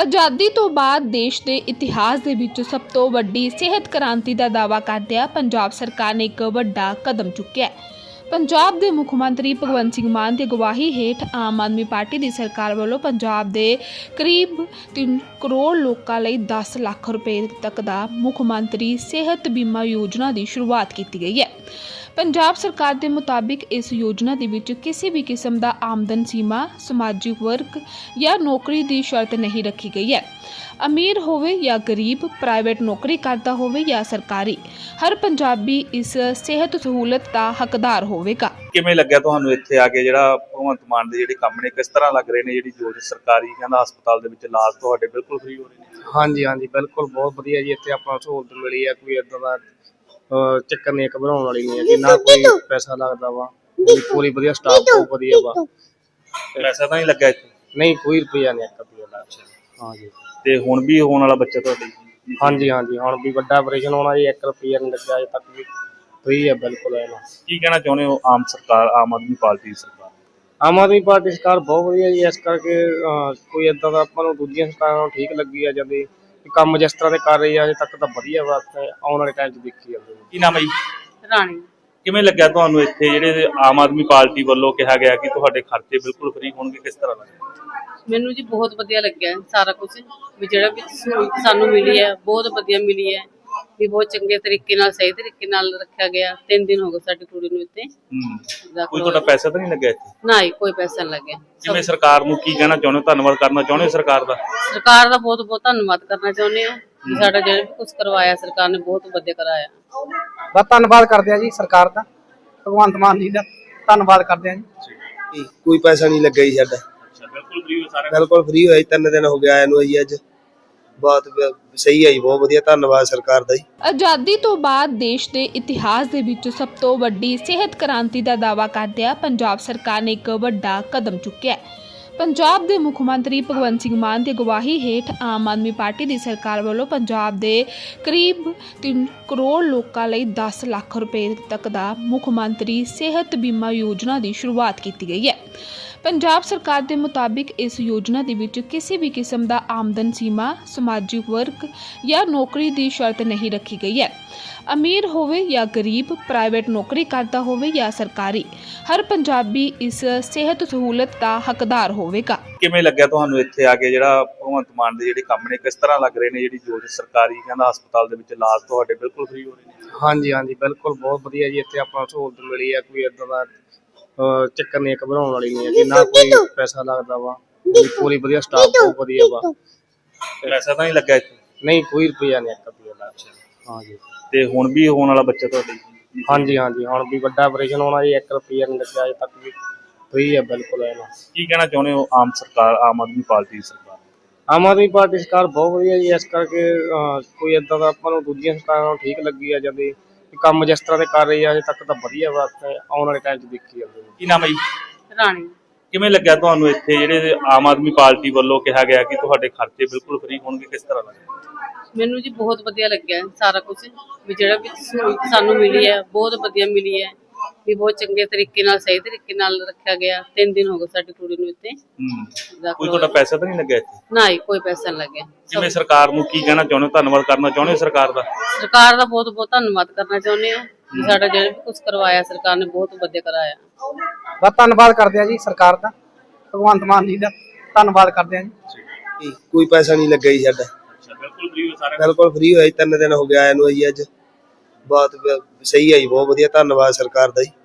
ਆਜ਼ਾਦੀ ਤੋਂ ਬਾਅਦ ਦੇਸ਼ ਦੇ ਇਤਿਹਾਸ ਦੇ ਵਿੱਚ ਸਭ ਤੋਂ ਵੱਡੀ ਸਿਹਤ ਕ੍ਰਾਂਤੀ ਦਾ ਦਾਅਵਾ ਕਰਦਿਆਂ ਪੰਜਾਬ ਸਰਕਾਰ ਨੇ ਇੱਕ ਵੱਡਾ ਕਦਮ ਚੁੱਕਿਆ ਹੈ। ਪੰਜਾਬ ਦੇ ਮੁੱਖ ਮੰਤਰੀ ਭਗਵੰਤ ਸਿੰਘ ਮਾਨ ਦੀ ਅਗਵਾਈ ਹੇਠ ਆਮ ਆਦਮੀ ਪਾਰਟੀ ਦੀ ਸਰਕਾਰ ਵੱਲੋਂ ਪੰਜਾਬ ਦੇ ਕਰੀਬ 3 ਕਰੋੜ ਲੋਕਾਂ ਲਈ 10 ਲੱਖ ਰੁਪਏ ਤੱਕ ਦਾ ਮੁੱਖ ਮੰਤਰੀ ਸਿਹਤ ਬੀਮਾ ਯੋਜਨਾ ਦੀ ਸ਼ੁਰੂਆਤ ਕੀਤੀ ਗਈ ਹੈ। ਪੰਜਾਬ ਸਰਕਾਰ ਦੇ ਮੁਤਾਬਿਕ ਇਸ ਯੋਜਨਾ ਦੇ ਵਿੱਚ ਕਿਸੇ ਵੀ ਕਿਸਮ ਦਾ ਆਮਦਨ ਸੀਮਾ ਸਮਾਜਿਕ ਵਰਗ ਜਾਂ ਨੌਕਰੀ ਦੀ ਸ਼ਰਤ ਨਹੀਂ ਰੱਖੀ ਗਈ ਹੈ। ਅਮੀਰ ਹੋਵੇ ਜਾਂ ਗਰੀਬ ਪ੍ਰਾਈਵੇਟ ਨੌਕਰੀ ਕਰਦਾ ਹੋਵੇ ਜਾਂ ਸਰਕਾਰੀ ਹਰ ਪੰਜਾਬੀ ਇਸ ਸਿਹਤ ਸਹੂਲਤ ਦਾ ਹੱਕਦਾਰ ਹੋਵੇਗਾ। ਕਿਵੇਂ ਲੱਗਿਆ ਤੁਹਾਨੂੰ ਇੱਥੇ ਆ ਕੇ ਜਿਹੜਾ ਭਗਵੰਤ ਮਾਨ ਦੇ ਜਿਹੜੇ ਕੰਮ ਨੇ ਕਿਸ ਤਰ੍ਹਾਂ ਲੱਗ ਰਹੇ ਨੇ ਜਿਹੜੀ ਜੋ ਸਰਕਾਰੀ ਕਹਿੰਦਾ ਹਸਪਤਾਲ ਦੇ ਵਿੱਚ ਇਲਾਜ ਤੁਹਾਡੇ ਬਿਲਕੁਲ ਫ੍ਰੀ ਹੋ ਰਹੇ ਨੇ? ਹਾਂਜੀ ਹਾਂਜੀ ਬਿਲਕੁਲ ਬਹੁਤ ਵਧੀਆ ਜੀ ਇੱਥੇ ਆਪਾਂ ਸਹੂਲਤ ਮਿਲੀ ਹੈ ਕੋਈ ਇਦਾਂ ਦਾ ਚੱਕਰ ਨਹੀਂ ਘਬਰਾਉਣ ਵਾਲੀ ਨਹੀਂ ਹੈ ਨਾ ਕੋਈ ਪੈਸਾ ਲੱਗਦਾ ਵਾ। ਪੂਰੀ ਵਧੀਆ ਸਟਾਫ ਬਹੁਤ ਵਧੀਆ ਵਾ। ਪੈਸਾ ਤਾਂ ਨਹੀਂ ਲੱਗਾ ਇੱਥੇ? ਨਹੀਂ ਕੋਈ ਰੁਪਈਆ ਨਹੀਂ ਇੱਕ ਰੁਪਈਆ ਲੱਗਦਾ ਹਾਂਜੀ ਤੇ ਹੁਣ ਵੀ ਹੋਣ ਵਾਲਾ ਬੱਚਾ ਤੁਹਾਡੇ ਹਾਂਜੀ ਹਾਂਜੀ। ਹੁਣ ਵੀ ਵੱਡਾ ਆਪਰੇਸ਼ਨ ਹੋਣਾ ਜੀ 1 ਰੁਪਈਆ ਨਹੀਂ ਲੱਗਿਆ ਅਜੇ ਤੱਕ ਵੀ। ਫ੍ਰੀ ਹੈ ਬਿਲਕੁਲ ਇਹ ਕੀ ਕਹਿਣਾ ਚਾਹੁੰਦੇ ਹੋ ਆਮ ਸਰਕਾਰ ਆਮ ਆਦਮੀ ਪਾਰਟੀ ਦੀ ਸਰਕਾਰ? ਆਮ ਆਦਮੀ ਪਾਰਟੀ ਸਰਕਾਰ ਬਹੁਤ ਵਧੀਆ ਜੀ ਇਸ ਕਰਕੇ ਕੋਈ ਇਦਾਂ ਦਾ ਆਪਾਂ ਨੂੰ ਦੂਜੀਆਂ ਸਰਕਾਰਾਂ ਨਾਲੋਂ ਠੀਕ ਲੱਗੀ ਆ ਜਦ। ਕੰਮ ਜਿਸ ਤਰ੍ਹਾਂ ਦੇ ਕਰ ਰਹੀ ਆ ਅਜੇ ਤੱਕ ਤਾਂ ਵਧੀਆ ਵਾ ਤੇ ਆਉਣ ਵਾਲੇ ਟਾਈਮ 'ਚ ਦੇਖੀ ਜਾਵੇ ਕੀ ਨਾਮ ਹੈ ਜੀ? ਰਾਣੀ। ਕਿਵੇਂ ਲੱਗਿਆ ਤੁਹਾਨੂੰ ਇੱਥੇ ਜਿਹੜੇ ਆਮ ਆਦਮੀ ਪਾਰਟੀ ਵੱਲੋਂ ਕਿਹਾ ਗਿਆ ਕਿ ਤੁਹਾਡੇ ਖਰਚੇ ਬਿਲਕੁਲ ਫ੍ਰੀ ਹੋਣਗੇ ਕਿਸ ਤਰ੍ਹਾਂ ਲੱਗਿਆ ਮੈਨੂੰ ਜੀ ਬਹੁਤ ਵਧੀਆ ਲੱਗਿਆ ਸਾਰਾ ਕੁਝ ਵੀ ਜਿਹੜਾ ਵੀ ਸਹੂਲਤ ਸਾਨੂੰ ਮਿਲੀ ਹੈ ਬਹੁਤ ਵਧੀਆ ਮਿਲੀ ਹੈ। ਵੀ ਬਹੁਤ ਚੰਗੇ ਤਰੀਕੇ ਨਾਲ ਸਹੀ ਤਰੀਕੇ ਨਾਲ ਰੱਖਿਆ ਗਿਆ। ਤਿੰਨ ਦਿਨ ਹੋ ਗਏ ਸਾਡੀ ਕੁੜੀ ਨੂੰ ਇੱਥੇ। ਹੂੰ। ਕੋਈ ਤੁਹਾਡਾ ਪੈਸਾ ਤਾਂ ਨਹੀਂ ਲੱਗਿਆ ਇੱਥੇ? ਨਾ ਹੀ ਕੋਈ ਪੈਸਾ ਨਹੀਂ ਲੱਗਿਆ। ਕਿਵੇਂ ਸਰਕਾਰ ਨੂੰ ਕੀ ਕਹਿਣਾ ਚਾਹੁੰਦੇ ਹੋ ਧੰਨਵਾਦ ਕਰਨਾ ਚਾਹੁੰਦੇ ਹੋ ਸਰਕਾਰ ਦਾ? ਸਰਕਾਰ ਦਾ ਬਹੁਤ ਬਹੁਤ ਧੰਨਵਾਦ ਕਰਨਾ ਚਾਹੁੰਦੇ ਹਾਂ। ਵੀ ਸਾਡਾ ਜਿਹੜਾ ਵੀ ਕੁਝ ਕਰਵਾਇਆ ਸਰਕਾਰ ਨੇ ਬਹੁਤ ਵਧੀਆ ਕਰਾਇਆ। ਬਸ ਧੰਨਵਾਦ ਕਰਦੇ ਆ ਜੀ ਸਰਕਾਰ ਦਾ ਭਗਵੰਤ ਮਾਨ ਜੀ ਦਾ। ਧੰਨਵਾਦ ਕਰਦੇ ਆ ਜੀ। ਕੋਈ ਪੈਸਾ ਨਹੀਂ ਲੱਗਾ ਜੀ ਸਾਡਾ। ਬਿਲਕੁਲ ਫ੍ਰੀ ਹੋ ਸਾਰਾ ਬਿਲਕੁਲ ਫ੍ਰੀ ਹੋਇਆ ਜੀ ਤਿੰਨ ਦਿਨ ਹੋ ਗਿਆ ਆਇਆ ਨੂੰ ਜੀ ਅੱਜ। ਬਹੁਤ ਸਹੀ ਹੈ ਬਹੁਤ ਵਧੀਆ, ਧੰਨਵਾਦ ਸਰਕਾਰ ਦਾ ਜੀ। ਆਜ਼ਾਦੀ ਤੋਂ ਬਾਅਦ ਦੇਸ਼ ਦੇ ਇਤਿਹਾਸ ਦੇ ਵਿੱਚ ਸਭ ਤੋਂ ਵੱਡੀ ਸਿਹਤ ਕ੍ਰਾਂਤੀ ਦਾ ਦਾਅਵਾ ਕਰਦਿਆਂ ਪੰਜਾਬ ਸਰਕਾਰ ਨੇ ਇੱਕ ਵੱਡਾ ਕਦਮ ਚੁੱਕਿਆ ਹੈ। ਪੰਜਾਬ ਦੇ ਮੁੱਖ ਮੰਤਰੀ ਭਗਵੰਤ ਸਿੰਘ ਮਾਨ ਦੀ ਅਗਵਾਈ ਹੇਠ ਆਮ ਆਦਮੀ ਪਾਰਟੀ ਦੀ ਸਰਕਾਰ ਵੱਲੋਂ ਪੰਜਾਬ ਦੇ ਕਰੀਬ 3 ਕਰੋੜ ਲੋਕਾਂ ਲਈ 10 ਲੱਖ ਰੁਪਏ ਤੱਕ ਦਾ ਮੁੱਖ ਮੰਤਰੀ ਸਿਹਤ ਬੀਮਾ ਯੋਜਨਾ ਦੀ ਸ਼ੁਰੂਆਤ ਕੀਤੀ ਗਈ ਹੈ। ਪੰਜਾਬ ਸਰਕਾਰ ਦੇ ਮੁਤਾਬਿਕ ਇਸ ਯੋਜਨਾ ਦੇ ਵਿੱਚ ਕਿਸੇ ਵੀ ਕਿਸਮ ਦਾ ਆਮਦਨ ਸੀਮਾ ਸਮਾਜਿਕ ਵਰਗ ਜਾਂ ਨੌਕਰੀ ਦੀ ਸ਼ਰਤ ਨਹੀਂ ਰੱਖੀ ਗਈ ਹੈ। ਅਮੀਰ ਹੋਵੇ ਜਾਂ ਗਰੀਬ ਪ੍ਰਾਈਵੇਟ ਨੌਕਰੀ ਕਰਦਾ ਹੋਵੇ ਜਾਂ ਸਰਕਾਰੀ ਹਰ ਪੰਜਾਬੀ ਇਸ ਸਿਹਤ ਸਹੂਲਤ ਦਾ ਹੱਕਦਾਰ ਹੋਵੇਗਾ। ਕਿਵੇਂ ਲੱਗਿਆ ਤੁਹਾਨੂੰ ਇੱਥੇ ਆ ਕੇ ਜਿਹੜਾ ਭਗਵੰਤ ਮਾਨ ਦੇ ਜਿਹੜੇ ਕੰਮ ਨੇ ਕਿਸ ਤਰ੍ਹਾਂ ਲੱਗ ਰਹੇ ਨੇ ਜਿਹੜੀ ਜੋ ਸਰਕਾਰੀ ਕਹਿੰਦਾ ਹਸਪਤਾਲ ਦੇ ਵਿੱਚ ਇਲਾਜ ਤੁਹਾਡੇ ਬਿਲਕੁਲ ਫ੍ਰੀ ਹੋ ਰਹੇ ਨੇ? ਹਾਂਜੀ ਹਾਂਜੀ ਬਿਲਕੁਲ ਬਹੁਤ ਵਧੀਆ ਜੀ ਇੱਥੇ ਆਪਾਂ ਨੂੰ ਸਹੂਲਤ ਮਿਲੀ ਹੈ ਕੋਈ ਇਦਾਂ ਦਾ ਅਹ, ਚੱਕਰ ਨਹੀਂ ਘਬਰਾਉਣ ਵਾਲੀ ਨਹੀਂ ਹੈ ਨਾ ਕੋਈ ਪੈਸਾ ਲੱਗਦਾ ਵਾ। ਪੂਰੀ ਵਧੀਆ ਸਟਾਫ ਬਹੁਤ ਵਧੀਆ ਵਾ। ਪੈਸਾ ਤਾਂ ਨਹੀਂ ਲੱਗਾ ਇੱਥੇ? ਨਹੀਂ ਕੋਈ ਰੁਪਈਆ ਨਹੀਂ ਇੱਕ ਰੁਪਈਆ। ਲੱਗਦਾ ਹਾਂਜੀ ਤੇ ਹੁਣ ਵੀ ਹੋਣ ਵਾਲਾ ਬੱਚਾ ਤੁਹਾਡੇ? ਹਾਂਜੀ ਹਾਂਜੀ ਹੁਣ ਵੀ ਵੱਡਾ ਆਪਰੇਸ਼ਨ ਹੋਣਾ ਜੀ 1 ਰੁਪਈਆ ਨਹੀਂ ਲੱਗਿਆ ਅਜੇ ਤੱਕ ਵੀ। ਫ੍ਰੀ ਹੈ ਬਿਲਕੁਲ ਇਹ ਕੀ ਕਹਿਣਾ ਚਾਹੁੰਦੇ ਹੋ ਆਮ ਸਰਕਾਰ ਆਮ ਆਦਮੀ ਪਾਰਟੀ ਦੀ ਸਰਕਾਰ? ਆਮ ਆਦਮੀ ਪਾਰਟੀ ਸਰਕਾਰ ਬਹੁਤ ਵਧੀਆ ਜੀ ਇਸ ਕਰਕੇ ਅਹ, ਕੋਈ ਇਦਾਂ ਦਾ ਆਪਾਂ ਨੂੰ ਦੂਜੀਆਂ ਸਰਕਾਰਾਂ ਨਾਲੋਂ ਠੀਕ ਲੱਗੀ ਆ ਜਦ। ਕੰਮ ਜਿਸ ਤਰ੍ਹਾਂ ਦੇ ਕਰ ਰਹੀ ਆ ਅਜੇ ਤੱਕ ਤਾਂ ਵਧੀਆ ਵਾ ਤੇ ਆਉਣ ਵਾਲੇ ਟਾਈਮ 'ਚ ਦੇਖੀ ਜਾਵੇ ਕੀ ਨਾਮ ਹੈ ਜੀ? ਰਾਣੀ। ਕਿਵੇਂ ਲੱਗਿਆ ਤੁਹਾਨੂੰ ਇੱਥੇ ਜਿਹੜੇ ਆਮ ਆਦਮੀ ਪਾਰਟੀ ਵੱਲੋਂ ਕਿਹਾ ਗਿਆ ਕਿ ਤੁਹਾਡੇ ਖਰਚੇ ਬਿਲਕੁਲ ਫ੍ਰੀ ਹੋਣਗੇ ਕਿਸ ਤਰ੍ਹਾਂ ਲੱਗਿਆ? ਮੈਨੂੰ ਜੀ ਬਹੁਤ ਵਧੀਆ ਲੱਗਿਆ ਸਾਰਾ ਕੁਝ ਵੀ ਜਿਹੜਾ ਵੀ ਸਹੂਲਤ ਸਾਨੂੰ ਮਿਲੀ ਹੈ ਬਹੁਤ ਵਧੀਆ ਮਿਲੀ ਹੈ। ਵੀ ਬਹੁਤ ਚੰਗੇ ਤਰੀਕੇ ਨਾਲ ਸਹੀ ਤਰੀਕੇ ਨਾਲ ਰੱਖਿਆ ਗਿਆ। ਤਿੰਨ ਦਿਨ ਹੋ ਗਏ ਸਾਡੀ ਕੁੜੀ ਨੂੰ ਇੱਥੇ। ਹੂੰ। ਕੋਈ ਤੁਹਾਡਾ ਪੈਸਾ ਤਾਂ ਨਹੀਂ ਲੱਗਿਆ ਇੱਥੇ? ਨਾ ਹੀ ਕੋਈ ਪੈਸਾ ਨਹੀਂ ਲੱਗਿਆ। ਕਿਵੇਂ ਸਰਕਾਰ ਨੂੰ ਕੀ ਕਹਿਣਾ ਚਾਹੁੰਦੇ ਹੋ ਧੰਨਵਾਦ ਕਰਨਾ ਚਾਹੁੰਦੇ ਹੋ ਸਰਕਾਰ ਦਾ? ਸਰਕਾਰ ਦਾ ਬਹੁਤ ਬਹੁਤ ਧੰਨਵਾਦ ਕਰਨਾ ਚਾਹੁੰਦੇ ਹਾਂ। ਵੀ ਸਾਡਾ ਜਿਹੜਾ ਵੀ ਕੁਝ ਕਰਵਾਇਆ ਸਰਕਾਰ ਨੇ ਬਹੁਤ ਵਧੀਆ ਕਰਾਇਆ। ਬਸ ਧੰਨਵਾਦ ਕਰਦੇ ਆ ਜੀ ਸਰਕਾਰ ਦਾ ਭਗਵੰਤ ਮਾਨ ਜੀ ਦਾ। ਧੰਨਵਾਦ ਕਰਦੇ ਆ ਜੀ। ਕੋਈ ਪੈਸਾ ਨਹੀਂ ਲੱਗਾ ਜੀ ਸਾਡਾ। ਬਿਲਕੁਲ ਫ੍ਰੀ ਹੋ ਸਾਰਾ ਬਿਲਕੁਲ ਫ੍ਰੀ ਹੋਇਆ ਜੀ ਤਿੰਨ ਦਿਨ ਹੋ ਗਿਆ ਆਇਆ ਨੂੰ ਜੀ ਅੱਜ। ਬਹੁਤ ਸਹੀ ਹੈ ਜੀ ਬਹੁਤ ਵਧੀਆ। ਧੰਨਵਾਦ ਸਰਕਾਰ ਦਾ ਜੀ।